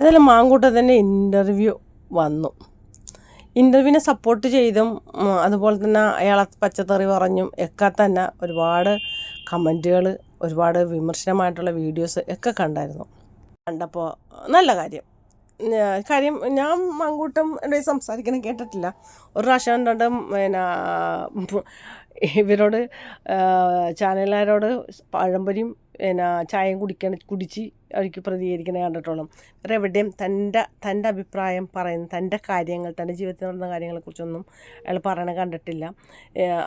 ഏതായാലും മാങ്കൂട്ടത്തിന്റെ ഇന്റർവ്യൂ വന്നു. ഇന്റർവ്യൂവിനെ സപ്പോർട്ട് ചെയ്തും അതുപോലെ തന്നെ അയാളെ പച്ചത്തറി പറഞ്ഞും ഒക്കെ തന്നെ ഒരുപാട് കമന്റുകൾ ഒരുപാട് വിമർശനമായിട്ടുള്ള വീഡിയോസ് ഒക്കെ കണ്ടായിരുന്നു. കണ്ടപ്പോൾ നല്ല കാര്യം. കാര്യം ഞാൻ മങ്കൂട്ടം എന്റെ സംസാരിക്കണ കേട്ടിട്ടില്ല. ഒരു പ്രാവശ്യം രണ്ടും പിന്നെ ഇവരോട് ചാനലുകാരോട് പഴംപൊരിയും പിന്നെ ചായയും കുടിക്കണ കുടിച്ച് അവർക്ക് പ്രതികരിക്കുന്നത് കണ്ടിട്ടുള്ളൂ. വേറെ എവിടെയും തന്റെ തന്റെ അഭിപ്രായം പറയുന്ന തന്റെ കാര്യങ്ങൾ തന്റെ ജീവിതത്തിൽ നടന്ന കാര്യങ്ങളെക്കുറിച്ചൊന്നും അയാൾ പറയണ കണ്ടിട്ടില്ല.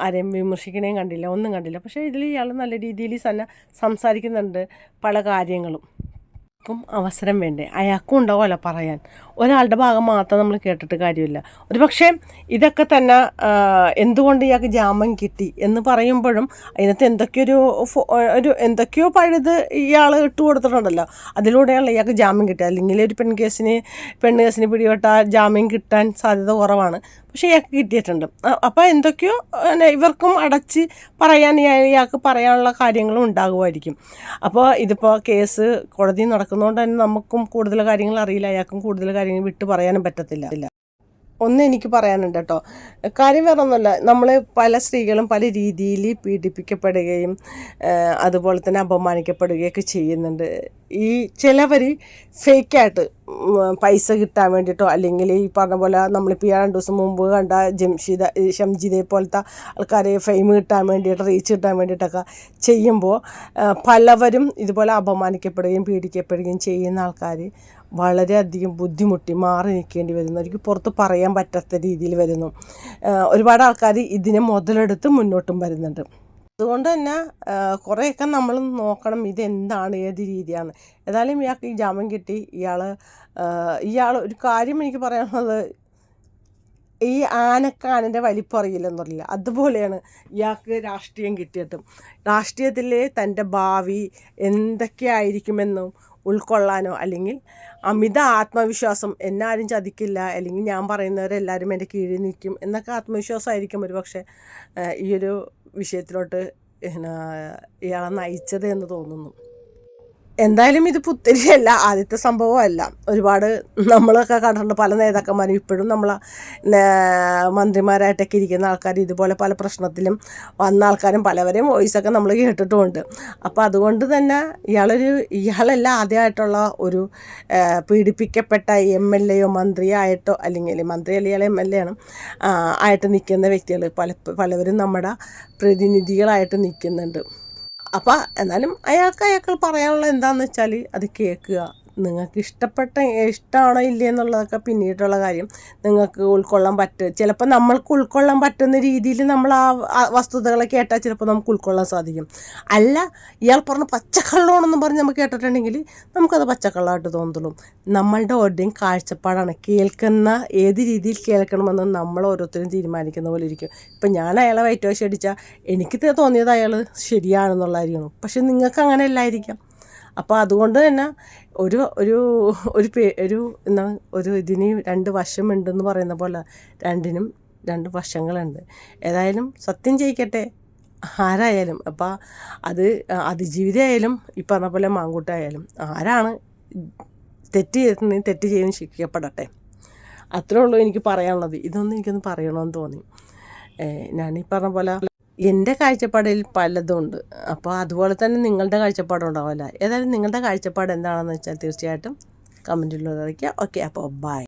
ആരെയും വിമർശിക്കണേയും കണ്ടില്ല ഒന്നും കണ്ടില്ല. പക്ഷേ ഇതിൽ ഇയാൾ നല്ല രീതിയിൽ തന്നെ സംസാരിക്കുന്നുണ്ട് പല കാര്യങ്ങളും. ക്കും അവസരം വേണ്ടേ? അയാൾക്കും ഉണ്ടാവുമല്ലോ പറയാൻ. ഒരാളുടെ ഭാഗം മാത്രം നമ്മൾ കേട്ടിട്ട് കാര്യമില്ല. ഒരു പക്ഷേ ഇതൊക്കെ തന്നെ എന്തുകൊണ്ട് ഇയാൾക്ക് ജാമ്യം കിട്ടി എന്ന് പറയുമ്പോഴും അതിനകത്ത് എന്തൊക്കെയൊരു ഒരു എന്തൊക്കെയോ പഴുത് ഇയാൾ ഇട്ട് കൊടുത്തിട്ടുണ്ടല്ലോ. അതിലൂടെയാണ് ഇയാൾക്ക് ജാമ്യം കിട്ടുക അല്ലെങ്കിൽ ഒരു പെൺ കേസിന് പെണ്ണ് കേസിന് പിടിപെട്ടാൽ ജാമ്യം കിട്ടാൻ സാധ്യത കുറവാണ്. പക്ഷേ ഇയാൾക്ക് കിട്ടിയിട്ടുണ്ട്. അപ്പോൾ എന്തൊക്കെയോ ഇവർക്കും അടച്ച് പറയാൻ ഇയാ- ഇയാൾക്ക് പറയാനുള്ള കാര്യങ്ങളും ഉണ്ടാകുമായിരിക്കും. അപ്പോൾ ഇതിപ്പോൾ കേസ് കോടതി നടക്കുന്നതുകൊണ്ട് തന്നെ നമുക്കും കൂടുതൽ കാര്യങ്ങൾ അറിയില്ല. അയാൾക്കും കൂടുതൽ കാര്യങ്ങൾ വിട്ടു പറയാനും പറ്റത്തില്ല. ഒന്ന് എനിക്ക് പറയാനുണ്ട് കേട്ടോ. കാര്യം വേറെ ഒന്നുമല്ല നമ്മൾ പല സ്ത്രീകളും പല രീതിയിൽ പീഡിപ്പിക്കപ്പെടുകയും അതുപോലെ തന്നെ അപമാനിക്കപ്പെടുകയൊക്കെ ചെയ്യുന്നുണ്ട്. ഈ ചിലവർ ഫേക്കായിട്ട് പൈസ കിട്ടാൻ വേണ്ടിയിട്ടോ അല്ലെങ്കിൽ ഈ പറഞ്ഞ പോലെ നമ്മളിപ്പോൾ ഈ രണ്ട് ദിവസം മുമ്പ് കണ്ട ജംഷിദ ഈ ഷംജിദയെ പോലത്തെ ആൾക്കാരെ ഫെയിം കിട്ടാൻ വേണ്ടിയിട്ട് റീച്ച് കിട്ടാൻ വേണ്ടിയിട്ടൊക്കെ ചെയ്യുമ്പോൾ പലവരും ഇതുപോലെ അപമാനിക്കപ്പെടുകയും പീഡിക്കപ്പെടുകയും ചെയ്യുന്ന ആൾക്കാർ വളരെയധികം ബുദ്ധിമുട്ടി മാറി നിൽക്കേണ്ടി വരുന്നു. എനിക്ക് പുറത്ത് പറയാൻ പറ്റാത്ത രീതിയിൽ വരുന്നു. ഒരുപാട് ആൾക്കാർ ഇതിനെ മുതലെടുത്ത് മുന്നോട്ടും വരുന്നുണ്ട്. അതുകൊണ്ട് തന്നെ കുറേയൊക്കെ നമ്മൾ നോക്കണം ഇതെന്താണ് ഏത് രീതിയാണ്. ഏതായാലും ഇയാൾക്ക് ഈ ജാമ്യം കിട്ടി. ഇയാൾ ഇയാൾ ഒരു കാര്യം എനിക്ക് പറയാനുള്ളത് ഈ ആനക്കാനന്റെ വലിപ്പം അറിയില്ലെന്നറിയില്ല അതുപോലെയാണ് ഇയാൾക്ക് രാഷ്ട്രീയം കിട്ടിയിട്ടും. രാഷ്ട്രീയത്തിൽ തന്റെ ഭാവി എന്തൊക്കെയായിരിക്കുമെന്നും ഉൾക്കൊള്ളാനോ അല്ലെങ്കിൽ അമിത ആത്മവിശ്വാസം എന്നാരും ചതിക്കില്ല അല്ലെങ്കിൽ ഞാൻ പറയുന്നവരെല്ലാവരും എന്റെ കീഴിൽ നിൽക്കും എന്നൊക്കെ ആത്മവിശ്വാസമായിരിക്കും ഒരു പക്ഷേ ഈ ഒരു വിഷയത്തിലോട്ട് ഇയാളെ നയിച്ചത് എന്ന് തോന്നുന്നു. എന്തായാലും ഇത് പുത്തിരിയല്ല ആദ്യത്തെ സംഭവമല്ല ഒരുപാട് നമ്മളൊക്കെ കണ്ടിട്ടുണ്ട് പല നേതാക്കന്മാരും ഇപ്പോഴും നമ്മൾ മന്ത്രിമാരായിട്ടൊക്കെ ഇരിക്കുന്ന ആൾക്കാർ ഇതുപോലെ പല പ്രശ്നത്തിലും വന്ന ആൾക്കാരും പലവരെയും വോയിസൊക്കെ നമ്മൾ കേട്ടിട്ടുമുണ്ട് അപ്പോൾ അതുകൊണ്ട് തന്നെ ഇയാളൊരു ഇയാളല്ല ആദ്യമായിട്ടുള്ള ഒരു പീഡിപ്പിക്കപ്പെട്ട എം എൽ എയോ മന്ത്രിയോ ആയിട്ടോ അല്ലെങ്കിൽ മന്ത്രി അല്ലെങ്കിൽ എം എൽ എ ആണ് ആയിട്ട് നിൽക്കുന്ന വ്യക്തികൾ പല പലവരും നമ്മുടെ പ്രതിനിധികളായിട്ട് നിൽക്കുന്നുണ്ട്. അപ്പോൾ എന്നാലും അയാൾക്ക് അയാൾക്ക് പറയാനുള്ള എന്താണെന്ന് വെച്ചാൽ അത് കേൾക്കുക. നിങ്ങൾക്ക് ഇഷ്ടപ്പെട്ട ഇഷ്ടമാണോ ഇല്ലേ എന്നുള്ളതൊക്കെ പിന്നീടുള്ള കാര്യം. നിങ്ങൾക്ക് ഉൾക്കൊള്ളാൻ പറ്റും ചിലപ്പോൾ നമ്മൾക്ക് ഉൾക്കൊള്ളാൻ പറ്റുന്ന രീതിയിൽ നമ്മൾ ആ വസ്തുതകളെ കേട്ടാൽ ചിലപ്പോൾ നമുക്ക് ഉൾക്കൊള്ളാൻ സാധിക്കും. അല്ല ഇയാൾ പറഞ്ഞ പച്ചക്കള്ളമാണെന്ന് പറഞ്ഞ് നമുക്ക് കേട്ടിട്ടുണ്ടെങ്കിൽ നമുക്കത് പച്ചക്കള്ളമായിട്ട് തോന്നുള്ളൂ നമ്മളുടെ ഓരുടെയും കാഴ്ചപ്പാടാണ്. കേൾക്കുന്ന ഏത് രീതിയിൽ കേൾക്കണമെന്ന് നമ്മൾ ഓരോരുത്തരും തീരുമാനിക്കുന്ന പോലെ ഇരിക്കും. ഇപ്പം ഞാൻ അയാളെ വൈറ്റ് വാഷ് അടിച്ചാൽ എനിക്ക് തോന്നിയത് അയാൾ ശരിയാണെന്നുള്ള കാര്യമാണ്. പക്ഷെ നിങ്ങൾക്ക് അങ്ങനെ അല്ലായിരിക്കാം. അപ്പോൾ അതുകൊണ്ട് തന്നെ ഒരു ഒരു ഒരു പേ ഒരു എന്നാ ഒരു ഇതിന് രണ്ട് വശമുണ്ടെന്ന് പറയുന്ന പോലെ രണ്ടിനും രണ്ട് വശങ്ങളുണ്ട്. ഏതായാലും സത്യം ചെയ്യിക്കട്ടെ. ആരായാലും അപ്പോൾ അത് അതിജീവിതയായാലും ഈ പറഞ്ഞ പോലെ മാങ്കൂട്ടായാലും ആരാണ് തെറ്റ് ചെയ്യുന്നത് തെറ്റ് ചെയ്യുന്ന ശിക്ഷിക്കപ്പെടട്ടെ. അത്രേ ഉള്ളൂ എനിക്ക് പറയാനുള്ളത്. ഇതൊന്നും എനിക്കൊന്ന് പറയണമെന്ന് തോന്നി. ഞാൻ ഈ പറഞ്ഞ പോലെ എന്റെ കാഴ്ചപ്പാടിൽ പലതും ഉണ്ട്. അപ്പോൾ അതുപോലെ തന്നെ നിങ്ങളുടെ കാഴ്ചപ്പാടും ഉണ്ടാവില്ല ഏതായാലും നിങ്ങളുടെ കാഴ്ചപ്പാട് എന്താണെന്ന് വെച്ചാൽ തീർച്ചയായിട്ടും കമന്റിലൂടെ അറിയിക്കുക ഓക്കെ അപ്പോൾ ബൈ